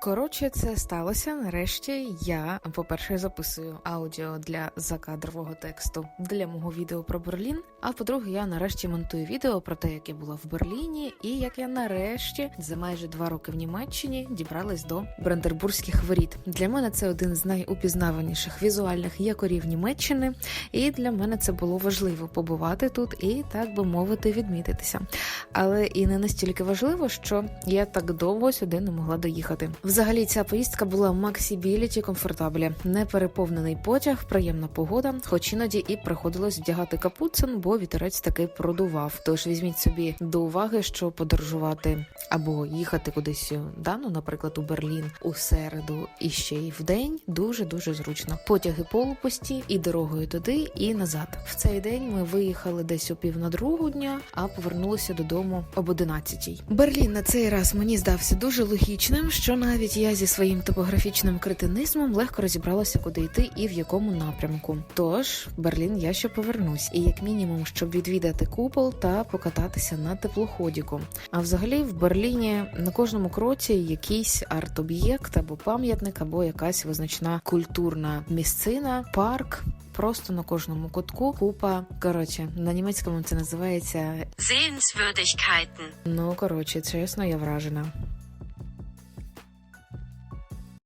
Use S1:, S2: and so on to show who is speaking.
S1: Коротше, це сталося. Нарешті я, по-перше, записую аудіо для закадрового тексту для мого відео про Берлін. А по-друге, я нарешті монтую відео про те, як я була в Берліні, і як я нарешті за майже два роки в Німеччині дібралась до Брандербурзьких воріт. Для мене це один з найупізнаваніших візуальних якорів Німеччини, і для мене це було важливо побувати тут і, так би мовити, відмітитися. Але і не настільки важливо, що я так довго сюди не могла доїхати. Взагалі, ця поїздка була максібіліті комфортаблі, не переповнений потяг, приємна погода, хоч іноді і приходилось вдягати капуцин, бо вітерець таки продував. Тож візьміть собі до уваги, що подорожувати або їхати кудись да, ну, наприклад, у Берлін у середу і ще й в день дуже дуже зручно. Потяги полупусті і дорогою туди, і назад. В цей день ми виїхали десь о пів на другу дня, а повернулися додому об 11 Берлін на цей раз мені здався дуже логічним, що навіть я зі своїм топографічним кретинизмом легко розібралася, куди йти і в якому напрямку. Тож в Берлін я ще повернусь, і як мінімум, щоб відвідати купол та покататися на теплоходіку. А взагалі в Берліні на кожному кроці якийсь арт-об'єкт або пам'ятник, або якась визначна культурна місцина, парк. Просто на кожному кутку купа. Коротше, на німецькому це називається
S2: Sehenswürdigkeiten.
S1: Ну, коротше, чесно, я вражена.